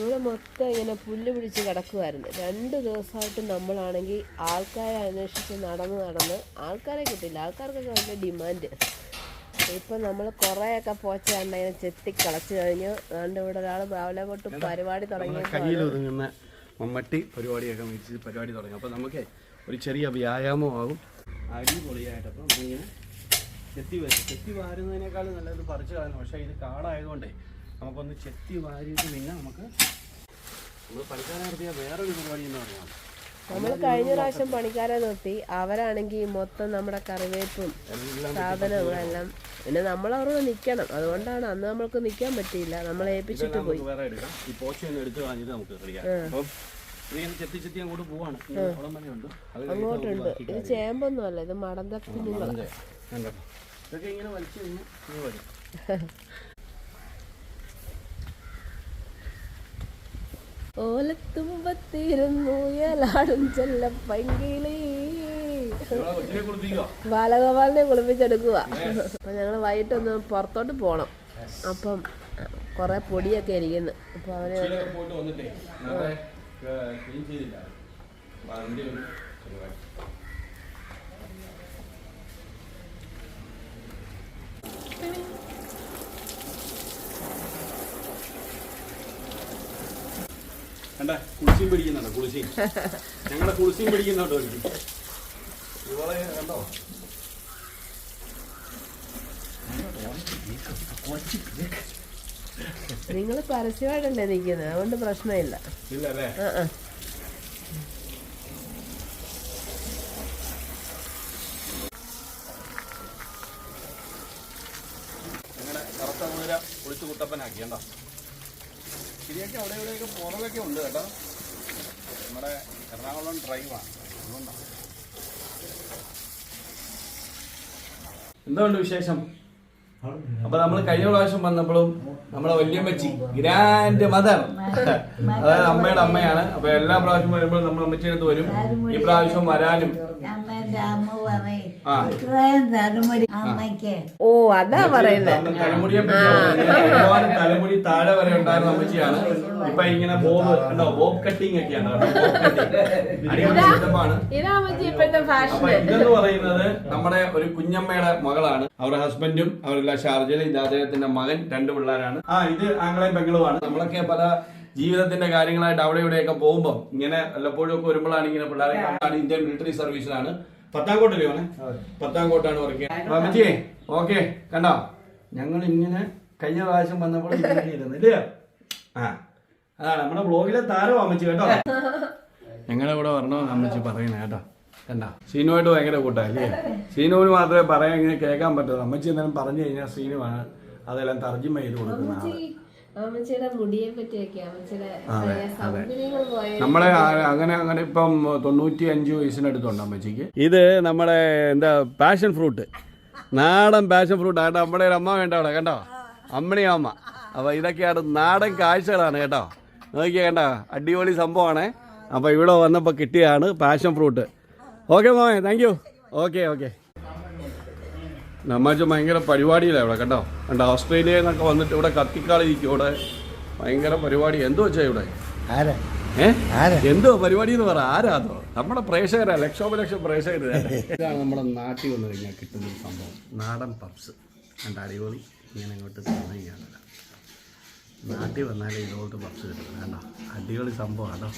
ഇവിടെ മൊത്തം ഇങ്ങനെ പുല്ല് പിടിച്ച് കിടക്കുമായിരുന്നു രണ്ട് ദിവസമായിട്ട് നമ്മളാണെങ്കിൽ ആൾക്കാരെ അന്വേഷിച്ച് നടന്ന് നടന്ന് ആൾക്കാരെ കിട്ടില്ല ആൾക്കാർക്കൊക്കെ നല്ല ഡിമാൻഡ്. ഇപ്പം നമ്മൾ കുറേയൊക്കെ പോച്ച കണ്ടതിനെ ചെത്തി കളച്ച് കഴിഞ്ഞു. അതുകൊണ്ട് ഇവിടെ ഒരാൾ രാവിലെ തൊട്ട് പരിപാടി തുടങ്ങി മമ്മട്ടി പരിപാടിയൊക്കെ വെച്ച് പരിപാടി തുടങ്ങി. അപ്പോൾ നമുക്ക് ഒരു ചെറിയ വ്യായാമമാകും അടിപൊളിയായിട്ട് അപ്പം നമ്മളിങ്ങനെ ചെത്തി വരും ചെത്തി വാരുന്നതിനേക്കാളും നല്ലത് പറിച്ചു കളയുന്നു പക്ഷേ ഇത് കാടായതുകൊണ്ടേ നമുക്കൊന്ന് ചെത്തി വാരിയിട്ട് പിന്നെ നമുക്ക്. നമ്മൾ പണിക്കാരെ നടത്തിയ വേറൊരു പരിപാടി എന്ന് പറയാം. നമ്മൾ കഴിഞ്ഞ പ്രാവശ്യം പണിക്കാരെ നിർത്തി. അവരാണെങ്കിൽ മൊത്തം നമ്മുടെ കറിവേപ്പും എല്ലാം സാധനങ്ങളെല്ലാം പിന്നെ നമ്മൾ അവരോട് നിക്കണം. അതുകൊണ്ടാണ് അന്ന് നമ്മൾക്ക് നിൽക്കാൻ പറ്റിയില്ല. നമ്മൾ ഏൽപ്പിച്ചിട്ട് പോയി. അങ്ങോട്ടുണ്ട്. ഇത് ചേമ്പൊന്നും അല്ല. ഇത് മടന്ത. കണ്ടോ? ഇതൊക്കെ ഇങ്ങനെ വലിച്ചു കഴിഞ്ഞാൽ ഇങ്ങനെ വരും ഓലത്തുമ്പത്തിരുന്നു ഏലാടും ചെല്ല പങ്കിളി? ബാലഗോപാലിനെ കുളിപ്പിച്ചെടുക്കുക. അപ്പൊ ഞങ്ങൾ വൈകിട്ടൊന്ന് പുറത്തോട്ട് പോണം. അപ്പം കുറെ പൊടിയൊക്കെ ഇരിക്കുന്നു. അപ്പൊ അവന് Thank പോയിട്ട് വന്നിട്ടേ നാളെ, ഏ, ക്ലീൻ ചെയ്തില്ല അപ്പൊ അതിന്റെ ഒരു പരിപാടി. കണ്ടേ? കുളിസിയും പിടിക്കുന്നുണ്ടോ? കുളിസിയും ഞങ്ങളെ കുളിസിയും പിടിക്കുന്നുണ്ടോ? ഇവളെ കണ്ടോ? നിങ്ങൾ പരസ്യമായിട്ടല്ലേ നിൽക്കുന്നത്? അതുകൊണ്ട് പ്രശ്നമില്ല. ഇല്ല അല്ലേ ആ ആ. ഞങ്ങളുടെ കറുത്ത കുതിര കുളിച്ചു കുട്ടപ്പനാക്കി കണ്ടോ? ശരിയൊക്കെ അവിടെ ഇവിടെയൊക്കെ പുറമൊക്കെ ഉണ്ട് കേട്ടോ. നമ്മുടെ എറണാകുളം ഡ്രൈവാണ് അതുകൊണ്ടാണ് എന്തുകൊണ്ട് വിശേഷം? അപ്പൊ നമ്മൾ കഴിഞ്ഞ പ്രാവശ്യം വന്നപ്പോഴും നമ്മളെ വല്യമ്മച്ചി ഗ്രാൻഡ് മദർ അതായത് അമ്മയുടെ അമ്മയാണ്. അപ്പൊ എല്ലാ പ്രാവശ്യം വരുമ്പോഴും നമ്മൾ അമ്മച്ചിയുടെ അടുത്ത് വരും. ഈ പ്രാവശ്യം വരാനും. ഓ അതാ പറയുന്നത് തലമുടി താഴെ വരെ ഉണ്ടായിരുന്ന അമ്മച്ചിയാണ്. ഇപ്പൊ ഇങ്ങനെ ബോബ് കണ്ടോ ബോബ് കട്ടിങ് ഒക്കെയാണ് ഇതെന്ന് പറയുന്നത് നമ്മുടെ ഒരു കുഞ്ഞമ്മയുടെ മകളാണ്. അവരുടെ ഹസ്ബൻഡും അവരുടെ ഷാർജയിൽ ഇത് അദ്ദേഹത്തിന്റെ മകൻ രണ്ട് പിള്ളേരാണ്. ആ ഇത് ആംഗ്ലയും പെങ്ങളുമാണ്. നമ്മളൊക്കെ പല ജീവിതത്തിന്റെ കാര്യങ്ങളായിട്ട് അവിടെ ഇവിടെയൊക്കെ പോകുമ്പോൾ ഇങ്ങനെ വല്ലപ്പോഴും ഒക്കെ വരുമ്പോഴാണ് ഇങ്ങനെ പിള്ളേരെ ഇന്ത്യൻ മിലിറ്ററി സർവീസിലാണ് പത്താംകോട്ടല്ലേ ഓനെ പത്താംകോട്ടാണ് വർക്ക് ചെയ്യുന്നത്. അമ്മച്ചിയെ ഓക്കെ കണ്ടോ? ഞങ്ങൾ ഇങ്ങനെ കഴിഞ്ഞ പ്രാവശ്യം വന്നപ്പോൾ ഇങ്ങനെ ഇരുന്നു ഇല്ലേ? ആ. അതാണ് നമ്മുടെ ബ്ലോഗിലെ താരം അമ്മച്ചി കേട്ടോ? ഞങ്ങളുടെ കൂടെ വരണോ അമ്മച്ചി പറയണേ കേട്ടോ. കണ്ട? സീനുമായിട്ട് ഭയങ്കര കൂട്ടല്ലേ സീനുവിന് മാത്രമേ പറയാൻ ഇങ്ങനെ കേൾക്കാൻ പറ്റുള്ളൂ അമ്മച്ചി എന്തെങ്കിലും പറഞ്ഞു കഴിഞ്ഞാൽ സീനുമാണ് അതെല്ലാം തർജമ ചെയ്ത് കൊടുക്കുന്ന ആൾ നമ്മളെ അങ്ങനെ അങ്ങനെ ഇപ്പം തൊണ്ണൂറ്റി അഞ്ച് വയസ്സിനടുത്തുണ്ട് അമ്മച്ചിക്ക്. ഇത് നമ്മുടെ എന്താ പാഷൻ ഫ്രൂട്ട് നാടൻ പാഷൻ ഫ്രൂട്ട് ആട്ടോ നമ്മുടെ ഒരു അമ്മ വേണ്ട അവിടെ കേട്ടോ അമ്മണി അമ്മ. അപ്പോൾ ഇതൊക്കെയാണ് നാടൻ കാഴ്ചകളാണ് കേട്ടോ. നോക്കിയാ കണ്ടോ അടിപൊളി സംഭവമാണ്. അപ്പോൾ ഇവിടെ വന്നപ്പോൾ കിട്ടിയതാണ് പാഷൻ ഫ്രൂട്ട് ഓക്കെ മോനെ താങ്ക് യു ഓക്കെ ഓക്കെ നമ്മച്ച ഭയങ്കര പരിപാടിയിലാണ് ഇവിടെ കണ്ടോ? കണ്ട ഓസ്ട്രേലിയയിൽ നിന്നൊക്കെ വന്നിട്ട് ഇവിടെ കത്തിക്കാളിരിക്കും ഇവിടെ. ഭയങ്കര പരിപാടി. എന്തോ വെച്ചാ ഇവിടെ? ആരാ? എന്തോ പരിപാടി എന്ന് പറ. ആരാതോ നമ്മുടെ പ്രേക്ഷകരാ ലക്ഷോപലക്ഷം പ്രേക്ഷകർ ഇതാണ് നമ്മുടെ നാട്ടിൽ വന്നു കഴിഞ്ഞാൽ കിട്ടുന്ന ഒരു സംഭവം. നാടൻ പപ്സ്. കണ്ട അടിപൊളി. ഇങ്ങനെ ഇങ്ങോട്ട് തന്നിരിക്കുകയാണ് നാട്ടിൽ വന്നാലേ ഇതുപോലത്തെ പപ്സ് കിട്ടുന്നത് കണ്ടോ? അടിപൊളി സംഭവം. കേട്ടോ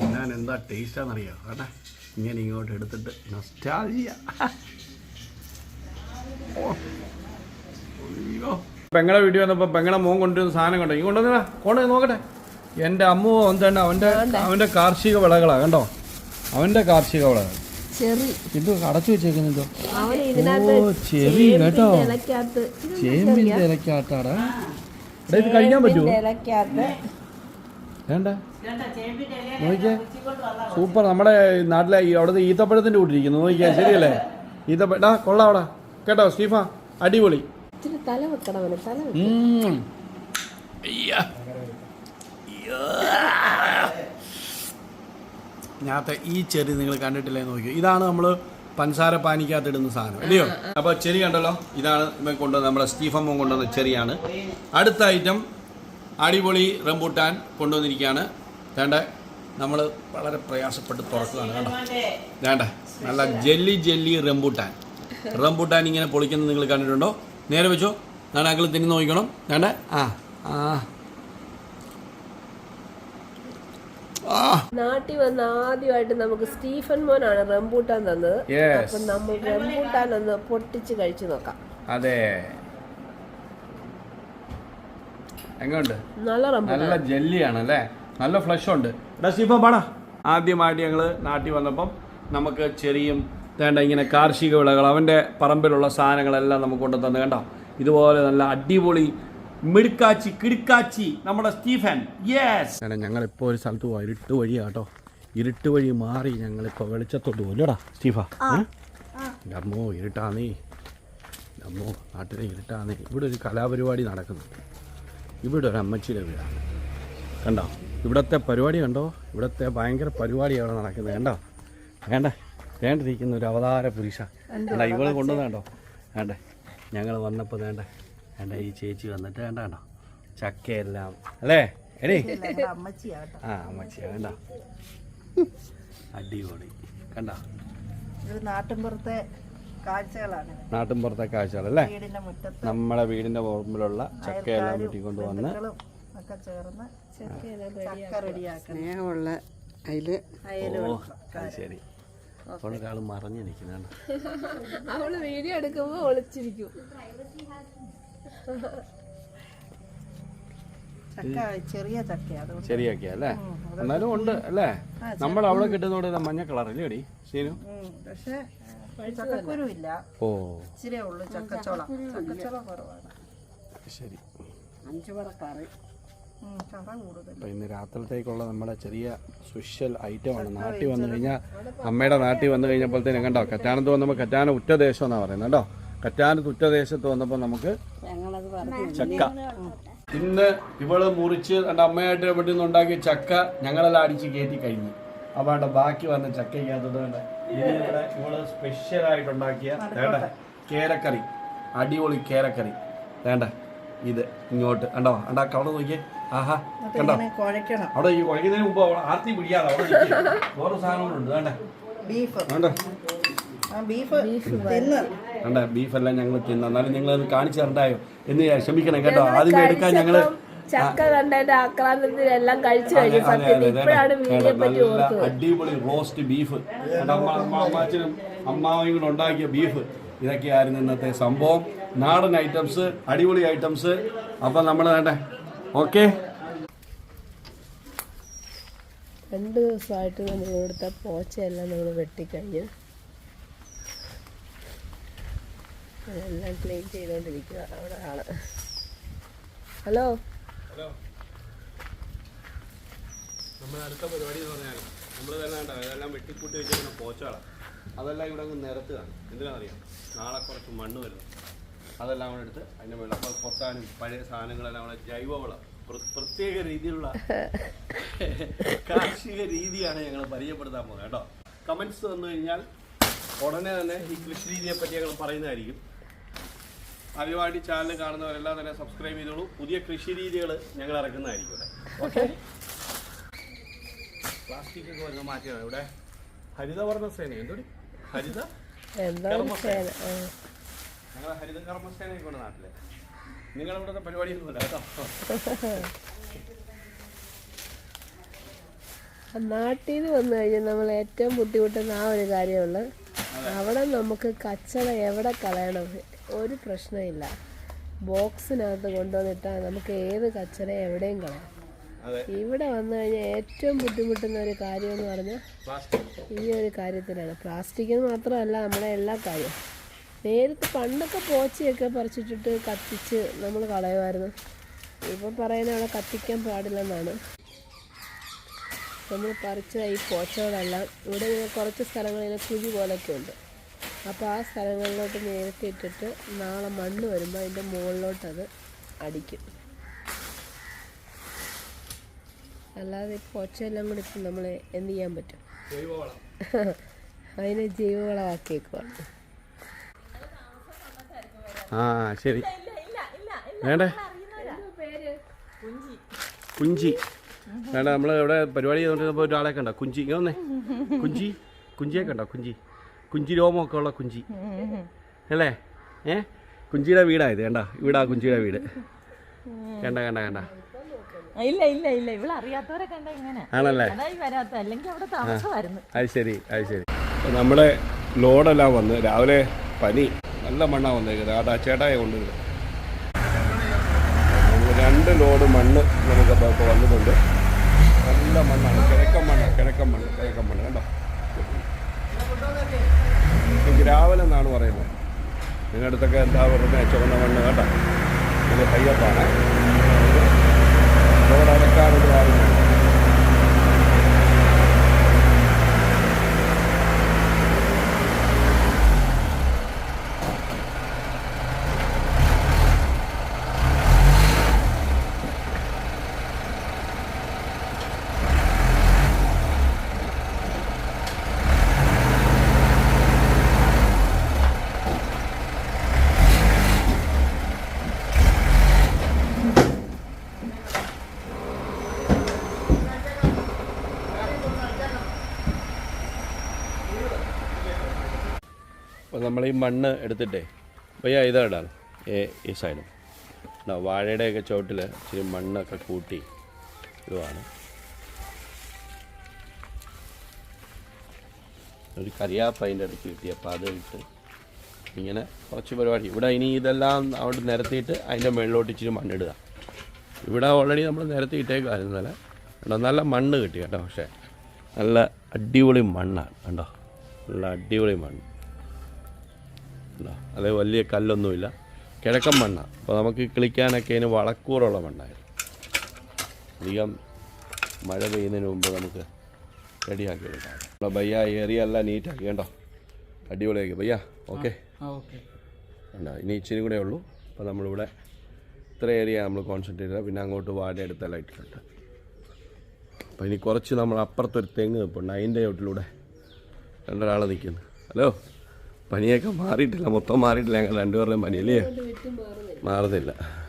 തിന്നാൻ എന്താ ടേസ്റ്റാണെന്നറിയാം കേട്ടോ ഇങ്ങനെ ഇങ്ങോട്ട് എടുത്തിട്ട് നൊസ്റ്റാൾജിയ പെങ്ങളെ വീട്ടിൽ വന്നപ്പോൾ പെങ്ങളെ മോൻ കൊണ്ടുവരുന്ന സാധനം കണ്ടോ? ഈ കൊണ്ടുവന്നാ കൊണ്ടുവന്ന് നോക്കട്ടെ. എന്റെ അമ്മ എന്താണ്? അവന്റെ അവന്റെ കാർഷിക വിളകളാ കണ്ടോ? അവന്റെ കാർഷിക വിളകൾ. ഇത് അടച്ചു വെച്ചേക്കുന്നുണ്ടോ ഓ ചെറി കേട്ടോ. ചേമ്പിന്റെ ഇലക്കാട്ടാടാ ഇത് കഴിക്കാൻ പറ്റുമോ വേണ്ട. നോക്കിയേ സൂപ്പർ. നമ്മുടെ നാട്ടിലെ അവിടുത്തെ ഈത്തപ്പഴത്തിന്റെ കൂട്ടിരിക്കുന്നു. നോക്കിയാ ശരിയല്ലേ? ഈത്തപ്പഴ കൊള്ളാം അവിടെ. കേട്ടോ സ്റ്റീഫ അടിപൊളി. ഞാത്ത തല വെക്കണം തല. ഞാത്തെ ഈ ചെറി നിങ്ങൾ കണ്ടിട്ടില്ലേ നോക്കിയോ? ഇതാണ് നമ്മൾ പഞ്ചസാര പാനിക്കകത്ത് ഇടുന്ന സാധനം അല്ലയോ? അപ്പോൾ ചെറി കണ്ടല്ലോ? ഇതാണ് ഇവൻ കൊണ്ടുവന്ന നമ്മുടെ സ്റ്റീഫൻ മോൻ കൊണ്ടുവന്ന ചെറിയാണ് അടുത്ത ഐറ്റം അടിപൊളി റംബൂട്ടാൻ കൊണ്ടുവന്നിരിക്കുകയാണ്. വേണ്ട നമ്മൾ വളരെ പ്രയാസപ്പെട്ട് തുറക്കുകയാണ്. കേട്ടോ വേണ്ട. നല്ല ജെല്ലി ജെല്ലി റംബൂട്ടാൻ. റംബൂട്ടാൻ ഇങ്ങനെ പൊളിക്കുന്നത് നിങ്ങൾ കണ്ടിട്ടുണ്ടോ? നേരെ വെച്ചോ. ഞാൻ അങ്കിൾ തിന്നു നോക്കണം വേണ്ട ആ. ആ. നാട്ടി നാട്ടിൽ വന്ന് ആദ്യമായിട്ട് നമുക്ക് സ്റ്റീഫൻ മോനാണ് റംബൂട്ടാൻ തന്നത്. Yes. അപ്പൊ നമ്മൾ റംബൂട്ടാൻ ഒന്ന് പൊട്ടിച്ച് കഴിച്ചു നോക്കാം. അതെ. എങ്ങോട്ട് നല്ല റംബൂട്ടാൻ. നല്ല ജെല്ലിയാണ് അല്ലേ നല്ല ഫ്ലഷ് ഉണ്ട്. എടാ സ്റ്റീഫ പാടാ. ആദ്യമായിട്ട് ഞങ്ങൾ നാട്ടി വന്നപ്പം നമുക്ക് ചെറിയും വേണ്ട ഇങ്ങനെ കാർഷിക വിളകൾ അവന്റെ പറമ്പിലുള്ള സാധനങ്ങളെല്ലാം നമുക്ക് കൊണ്ടു തന്നു. കണ്ടോ? ഇതുപോലെ നല്ല അടിപൊളി മിടുക്കാച്ചി കിടുക്കാച്ചി നമ്മുടെ സ്റ്റീഫൻ. യെസ് ഞങ്ങളിപ്പോൾ ഒരു സ്ഥലത്ത് പോവാം. ഇരുട്ട് വഴിയാ കേട്ടോ. ഇരുട്ട് വഴി മാറി ഞങ്ങളിപ്പോൾ വെളിച്ചത്തോട്ട് പോലെടാ സ്റ്റീഫ. അമ്മോ ഇരുട്ടാന്നേ ഡമ്മോ നാട്ടിലെ ഇരുട്ടാന്നേ ഇവിടെ ഒരു കലാപരിപാടി നടക്കുന്നുണ്ട് ഇവിടെ ഒരു അമ്മച്ചിയുടെ വീടാണ്. കണ്ടോ? ഇവിടത്തെ പരിപാടി കണ്ടോ? ഇവിടുത്തെ ഭയങ്കര പരിപാടിയാണ് നടക്കുന്നത്. കണ്ടോ? വേണ്ട വേണ്ടിരിക്കുന്ന ഒരു അവതാര പുരുഷ. വേണ്ട ഇവൾ കൊണ്ടുവന്നാണ്ടോ? വേണ്ടേ ഞങ്ങൾ വന്നപ്പോൾ വേണ്ട വേണ്ട ഈ ചേച്ചി വന്നിട്ട് വേണ്ട കണ്ടോ ചക്കയെല്ലാം. അല്ലേ? എടേ. ആ അമ്മച്ചിയാ വേണ്ട. അടിപൊളി. കണ്ട? നാട്ടിൻപുറത്തെ കാഴ്ചകളാണ്. നാട്ടിൻപുറത്തെ കാഴ്ചകളല്ലേ വീടിന്റെ മുറ്റത്ത് നമ്മളെ വീടിന്റെ പുറമ്പിലുള്ള ചക്കയെല്ലാം വീട്ടിൽ വന്ന് ബന്ധുക്കളും ഒക്കെ ചേർന്ന് ചക്ക റെഡിയാക്കണം. സ്നേഹമുള്ള അതിൽ ഓ അത് ശരി. അവിടെ ഒരാൾ മറഞ്ഞു നിൽക്കുന്നുണ്ട് അവൾ വീഡിയോ എടുക്കുമ്പോ ഒളിച്ചിരിക്കും. ചക്ക ചെറിയ ചക്ക അതുകൊണ്ട് ശരിയാക്കിയ അല്ലേ? എന്നാലും ഉണ്ട് അല്ലേ? നമ്മൾ അവിടെ കിട്ടുന്നോട് മഞ്ഞ കളറല്ലേ അടി പക്ഷെ ഓ. ഇച്ചിരിയേ ഉള്ളൂ ചക്കച്ചോള. ചക്കച്ചോള കുറവാണ്. ശരി. അഞ്ചു പറ അപ്പൊ ഇന്ന് രാത്രിത്തേക്കുള്ള നമ്മുടെ ചെറിയ സ്പെഷ്യൽ ഐറ്റം ആണ്. നാട്ടിൽ വന്നു കഴിഞ്ഞാൽ അമ്മയുടെ നാട്ടിൽ വന്നു കഴിഞ്ഞപ്പോഴത്തേനും കണ്ടോ? കറ്റാനത്ത് വന്നപ്പോൾ കറ്റാന ഉറ്റദേശം എന്നാ പറയുന്നത് കേട്ടോ കറ്റാനത്ത് ഉറ്റദേശത്ത് വന്നപ്പോൾ നമുക്ക് ചക്ക. ഇന്ന് ഇവൾ മുറിച്ച് എന്റെ അമ്മയായിട്ട് ഇവിടെ നിന്ന് ഉണ്ടാക്കിയ ചക്ക ഞങ്ങളെല്ലാം അടിച്ച് കയറ്റി കഴിഞ്ഞു. അപ്പൊ വേണ്ട ബാക്കി വന്ന ചക്കയ്ക്കകത്തത് വേണ്ട. ഇതിവിടെ ഇവൾ സ്പെഷ്യൽ ആയിട്ട് ഉണ്ടാക്കിയ വേണ്ട കേരക്കറി. അടിപൊളി കേരക്കറി. വേണ്ട ഇത് ഇങ്ങോട്ട്. കണ്ടോ? അണ്ടാ അവിടെ നോക്കിയേ? ആഹാ കണ്ടോ? അവിടെ ഈ കുഴക്കുന്നതിന് മുമ്പ് അവിടെ ആർത്തി പിടിക്കാതെ അവിടെ. വേറെ സാധനങ്ങളുണ്ട് വേണ്ട? ബീഫ്. വേണ്ട? ആ ബീഫ് തിന്ന്. വേണ്ട? ബീഫെല്ലാം ഞങ്ങൾ തിന്ന. എന്നാലും നിങ്ങൾ അത് കാണിച്ചു തരണ്ടായോ? എന്ന് ഞാൻ ക്ഷമിക്കണം കേട്ടോ. ആദ്യം എടുക്കാൻ ഞങ്ങൾ ചക്ക കണ്ടതിന്റെ ആക്രാന്തത്തിലെല്ലാം കഴിച്ചു കഴിഞ്ഞു സത്യത്തിൽ. ഇപ്പോഴാണ് വീഡിയോ പറ്റി നല്ല ഓർത്തത്. അടിപൊളി റോസ്റ്റ് ബീഫ് അമ്മ അമ്മ അമ്മാച്ചനും അമ്മാവയും കൂടെ ഉണ്ടാക്കിയ ബീഫ് ഇതൊക്കെയായിരുന്നു ഇന്നത്തെ സംഭവം. നാടൻ ഐറ്റംസ് അടിപൊളി ഐറ്റംസ് അപ്പം നമ്മൾ വേണ്ടേ? ഓക്കെ. രണ്ട് ദിവസമായിട്ട് നമ്മൾ ഇവിടുത്തെ പോച്ചയെല്ലാം നമ്മൾ വെട്ടിക്കഴിഞ്ഞ് എല്ലാം ക്ലീൻ ചെയ്തുകൊണ്ടിരിക്കുക അവിടെ ആൾ. ഹലോ? നമ്മൾ അടുത്ത പരിപാടി എന്ന് പറഞ്ഞാൽ നമ്മൾ തന്നെ വേണ്ട അതെല്ലാം വെട്ടിക്കൂട്ടി വെച്ചിരിക്കുന്ന പോച്ചകളാണ് അതെല്ലാം ഇവിടെ അങ്ങ് നിരത്തുകയാണ് എന്തിനാണെന്നറിയാം നാളെ കുറച്ച് മണ്ണ് വരുന്നു. അതെല്ലാം കൂടെ എടുത്ത് അതിന്റെ വെള്ളം അപ്പോൾ പൊത്താനും പഴയ സാധനങ്ങളെല്ലാം കൂടെ ജൈവവളം. പ്ര- പ്രത്യേക രീതിയിലുള്ള കാർഷിക രീതിയാണ് ഞങ്ങൾ പരിചയപ്പെടുത്താൻ പോകുന്നത് കേട്ടോ. കമന്റ്സ് വന്നു കഴിഞ്ഞാൽ ഉടനെ തന്നെ ഈ കൃഷി രീതിയെ പറ്റി ഞങ്ങൾ പറയുന്നതായിരിക്കും. ആദ്യമായിട്ട് ചാനൽ കാണുന്നവരെല്ലാം തന്നെ സബ്സ്ക്രൈബ് ചെയ്തോളൂ. പുതിയ കൃഷി രീതികൾ ഞങ്ങൾ ഇറക്കുന്നതായിരിക്കും ഇവിടെ. ഓക്കെ. പ്ലാസ്റ്റിക് ഒക്കെ വരുന്ന മാറ്റിയാണ് ഇവിടെ. ഹരിതവർണ സേന. എന്തോ ഹരിത? എന്താണ് ചേന ആ. ഞങ്ങൾ ഹരിത കർമ്മസേനയൊക്കെ ഉണ്ട് നാട്ടിൽ. നിങ്ങളിവിടുത്തെ പരിപാടിയൊന്നുമില്ല കേട്ടോ? നാട്ടിൽ നിന്ന് വന്നു കഴിഞ്ഞാൽ നമ്മൾ ഏറ്റവും ബുദ്ധിമുട്ടുന്ന ആ ഒരു കാര്യമുള്ളു അവിടെ നമുക്ക് കച്ചട എവിടെ കളയണം? ഒരു പ്രശ്നമില്ല ബോക്സിനകത്ത് കൊണ്ടുവന്നിട്ടാൽ നമുക്ക് ഏത് കച്ചട എവിടെയും കളയാം. ഇവിടെ വന്നു കഴിഞ്ഞാൽ ഏറ്റവും ബുദ്ധിമുട്ടുന്ന ഒരു കാര്യം എന്ന് പറഞ്ഞാൽ പ്ലാസ്റ്റിക്. ഈ ഒരു കാര്യത്തിലാണ്. പ്ലാസ്റ്റിക്കിന് മാത്രമല്ല നമ്മുടെ എല്ലാ കാര്യവും. നേരത്തെ പണ്ടൊക്കെ പോച്ചയൊക്കെ പറിച്ചിട്ടിട്ട് കത്തിച്ച് നമ്മൾ കളയുമായിരുന്നു. ഇപ്പം പറയുന്ന അവിടെ കത്തിക്കാൻ പാടില്ലെന്നാണ്. നമ്മൾ പറിച്ച ഈ പോച്ചകളെല്ലാം ഇവിടെ കുറച്ച് സ്ഥലങ്ങളിൽ കുഴി പോലൊക്കെ ഉണ്ട്. അപ്പോൾ ആ സ്ഥലങ്ങളിലോട്ട് നേരത്തെ ഇട്ടിട്ട് നാളെ മണ്ണ് വരുമ്പോൾ അതിന്റെ മുകളിലോട്ടത് അടിക്കും. അല്ലാതെ ഈ പോച്ചയെല്ലാം കൂടി ഇപ്പം നമ്മൾ എന്ത് ചെയ്യാൻ പറ്റും? അതിനെ ജൈവവളമാക്കിയേക്കുവാണ്. ആ ശരി. വേണ്ടേ? കുഞ്ചി. വേണ്ട നമ്മൾ ഇവിടെ പരിപാടി ചെയ്തുകൊണ്ടിരുന്നപ്പോൾ ഒരാളെ കണ്ട? കുഞ്ചി. ഇങ്ങനെ കുഞ്ചി? കുഞ്ചിയെ കണ്ടോ? കുഞ്ചി. കുഞ്ചി രോമമൊക്കെ ഉള്ള കുഞ്ചി. അല്ലേ? ഏ? കുഞ്ചിയുടെ വീടായത് വേണ്ട ഇവിടാ കുഞ്ചിയുടെ വീട്. കണ്ട കണ്ട കണ്ട. ഇല്ല ഇല്ല ഇല്ല. ഇവിടെ അറിയാത്തവരെ കണ്ട ഇങ്ങനെ. ആണല്ലേ? അത് ശരി അത് ശരി. നമ്മുടെ ലോഡെല്ലാം വന്ന് രാവിലെ പനി. നല്ല മണ്ണാണ് വന്നേക്കുന്നത്. ആടാ ചേട്ടായ കൊണ്ടുവരുന്നത് രണ്ട് ലോഡ് മണ്ണ് നമുക്ക് ഇപ്പോൾ വന്നിട്ടുണ്ട്. നല്ല മണ്ണാണ്. കിഴക്കൻ മണ്ണ് കിഴക്കൻ മണ്ണ് കിഴക്കൻ മണ്ണ്. കണ്ടോ? ഇത് ഗ്രാവൽ എന്നാണ് പറയുന്നത്. നിങ്ങളുടെ അടുത്തൊക്കെ എന്താ പറയുന്നത് ചുവന്ന മണ്ണ് കേട്ടോ ഇത് ഹയ്യപ്പാണ് ലോഡ് അടക്കാറുണ്ട് ആരും അപ്പോൾ നമ്മൾ ഈ മണ്ണ് എടുത്തിട്ടേ അപ്പോൾ ഈ ഏ ഈ സൈഡും വാഴയുടെയൊക്കെ ചുവട്ടിൽ ഇച്ചിരി മണ്ണൊക്കെ കൂട്ടി ഇതുമാണ് ഒരു കറിയാപ്പ അതിന്റെ ഇടയ്ക്ക് കിട്ടി അപ്പോൾ അത് ഇട്ട് ഇങ്ങനെ കുറച്ച് പരിപാടി. ഇവിടെ ഇനി ഇതെല്ലാം അവിടെ നിരത്തിയിട്ട് അതിന്റെ മുകളിലോട്ട് ഇച്ചിരി മണ്ണിടുക ഇവിടെ ഓൾറെഡി നമ്മൾ നിരത്തി ഇട്ടേക്കായിരുന്നു നല്ല കണ്ടോ നല്ല മണ്ണ് കിട്ടി കേട്ടോ പക്ഷേ നല്ല അടിപൊളി മണ്ണാണ് കണ്ടോ? നല്ല അടിപൊളി മണ്ണ്. അത് വലിയ കല്ലൊന്നുമില്ല. കിഴക്കൻ മണ്ണ. അപ്പോൾ നമുക്ക് കിളിക്കാനൊക്കെ അതിന് വളക്കൂറുള്ള മണ്ണായിരുന്നു അധികം മഴ പെയ്യുന്നതിന് മുമ്പ് നമുക്ക് റെഡിയാക്കി എടുക്കാം നമ്മളെ ബയ്യ ഏറിയ എല്ലാം നീറ്റാക്കി കേട്ടോ അടിപൊളിയാക്കി. ബയ്യ ഓക്കെ? ഉണ്ടോ ഇനി ഇച്ചിരി കൂടെ ഉള്ളൂ. അപ്പോൾ നമ്മളിവിടെ ഇത്ര ഏരിയ നമ്മൾ കോൺസെൻട്രേറ്റ് ചെയ്താൽ പിന്നെ അങ്ങോട്ട് വാടി എടുത്തെല്ലാം ഇട്ടിട്ടുണ്ട്. അപ്പോൾ ഇനി കുറച്ച് നമ്മൾ അപ്പുറത്തൊരു തെങ്ങ് നിൽപ്പുണ്ട് അതിന്റെ ചോട്ടിലൂടെ രണ്ടൊരാൾ നിൽക്കുന്നു. ഹലോ? പനിയൊക്കെ മാറിയിട്ടില്ല. മൊത്തം മാറിയിട്ടില്ല. ഞങ്ങൾ രണ്ടുപേരുടെയും പനിയല്ലേ? മാറുന്നില്ല.